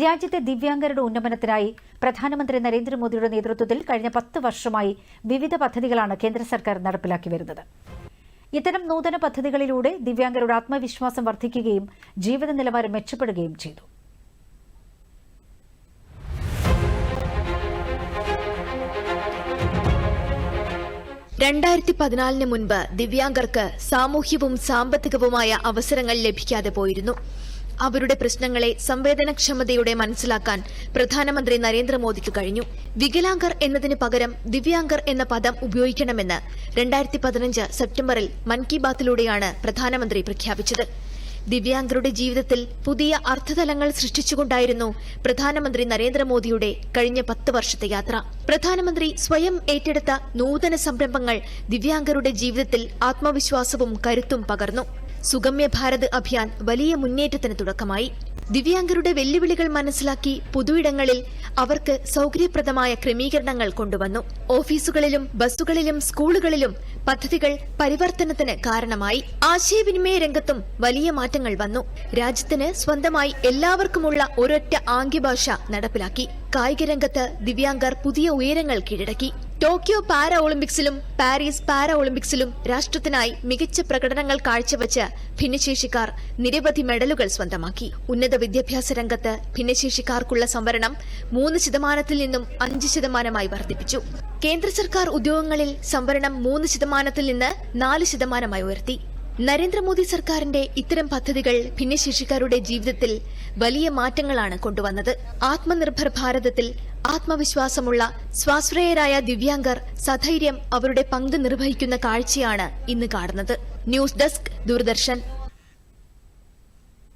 രാജ്യത്തെ ദിവ്യാംഗരുടെ ഉന്നമനത്തിനായി പ്രധാനമന്ത്രി നരേന്ദ്രമോദിയുടെ നേതൃത്വത്തിൽ കഴിഞ്ഞ പത്ത് വർഷമായി വിവിധ പദ്ധതികളാണ് കേന്ദ്ര സർക്കാർ നടപ്പിലാക്കി വരുന്നത്. ഇത്തരം നൂതന പദ്ധതികളിലൂടെ ദിവ്യാംഗരുടെ ആത്മവിശ്വാസം വർദ്ധിക്കുകയും ജീവിത നിലവാരം മെച്ചപ്പെടുകയും ചെയ്തു. രണ്ടായിരത്തി പതിനാലിന് മുൻപ് ദിവ്യാംഗർക്ക് സാമൂഹ്യവും സാമ്പത്തികവുമായ അവസരങ്ങൾ ലഭിക്കാതെ പോയിരുന്നു. അവരുടെ പ്രശ്നങ്ങളെ സംവേദനക്ഷമതയോടെ മനസ്സിലാക്കാൻ പ്രധാനമന്ത്രി നരേന്ദ്രമോദിക്ക് കഴിഞ്ഞു. വികലാംഗർ എന്നതിന് പകരം ദിവ്യാംഗർ എന്ന പദം ഉപയോഗിക്കണമെന്ന് രണ്ടായിരത്തി പതിനഞ്ച് സെപ്റ്റംബറിൽ മൻ കി ബാത്തിലൂടെയാണ് പ്രധാനമന്ത്രി പ്രഖ്യാപിച്ചത്. ദിവ്യാംഗരുടെ ജീവിതത്തിൽ പുതിയ അർത്ഥതലങ്ങൾ സൃഷ്ടിച്ചുകൊണ്ടായിരുന്നു പ്രധാനമന്ത്രി നരേന്ദ്രമോദിയുടെ കഴിഞ്ഞ പത്ത് വർഷത്തെ യാത്ര. പ്രധാനമന്ത്രി സ്വയം ഏറ്റെടുത്ത നൂതന സംരംഭങ്ങൾ ദിവ്യാംഗരുടെ ജീവിതത്തിൽ ആത്മവിശ്വാസവും കരുത്തും പകർന്നു. സുഗമ്യ ഭാരത് അഭിയാൻ വലിയ മുന്നേറ്റത്തിന് തുടക്കമായി. ദിവ്യാംഗരുടെ വെല്ലുവിളികൾ മനസ്സിലാക്കി പൊതുയിടങ്ങളിൽ അവർക്ക് സൗകര്യപ്രദമായ ക്രമീകരണങ്ങൾ കൊണ്ടുവന്നു. ഓഫീസുകളിലും ബസ്സുകളിലും സ്കൂളുകളിലും പദ്ധതികൾ പരിവർത്തനത്തിന് കാരണമായി. ആശയവിനിമയ രംഗത്തും വലിയ മാറ്റങ്ങൾ വന്നു. രാജ്യത്തിന് സ്വന്തമായി എല്ലാവർക്കുമുള്ള ഒരൊറ്റ ആംഗ്യഭാഷ നടപ്പിലാക്കി. കായിക രംഗത്ത് ദിവ്യാംഗർ പുതിയ ഉയരങ്ങൾ കീഴടക്കി. ടോക്കിയോ പാര ഒളിമ്പിക്സിലും പാരീസ് പാര ഒളിമ്പിക്സിലും രാഷ്ട്രത്തിനായി മികച്ച പ്രകടനങ്ങൾ കാഴ്ചവെച്ച് ഭിന്നശേഷിക്കാർ നിരവധി മെഡലുകൾ സ്വന്തമാക്കി. ഉന്നത വിദ്യാഭ്യാസ രംഗത്ത് ഭിന്നശേഷിക്കാർക്കുള്ള സംവരണം മൂന്ന് ശതമാനത്തിൽ നിന്നും അഞ്ച് ശതമാനമായി വർദ്ധിപ്പിച്ചു. കേന്ദ്ര സർക്കാർ ഉദ്യോഗങ്ങളിൽ സംവരണം മൂന്ന് ശതമാനത്തിൽ നിന്ന് നാല് ശതമാനമായി ഉയർത്തി. നരേന്ദ്രമോദി സർക്കാരിന്റെ ഇത്തരം പദ്ധതികൾ ഭിന്നശേഷിക്കാരുടെ ജീവിതത്തിൽ വലിയ മാറ്റങ്ങളാണ് കൊണ്ടുവന്നത്. ആത്മനിർഭർ ഭാരതത്തിൽ ആത്മവിശ്വാസമുള്ള സ്വാശ്രയരായ ദിവ്യാംഗർ സധൈര്യം അവരുടെ പങ്ക് നിർവഹിക്കുന്ന കാഴ്ചയാണ് ഇന്ന് കാണുന്നത്. News desk Doordarshan.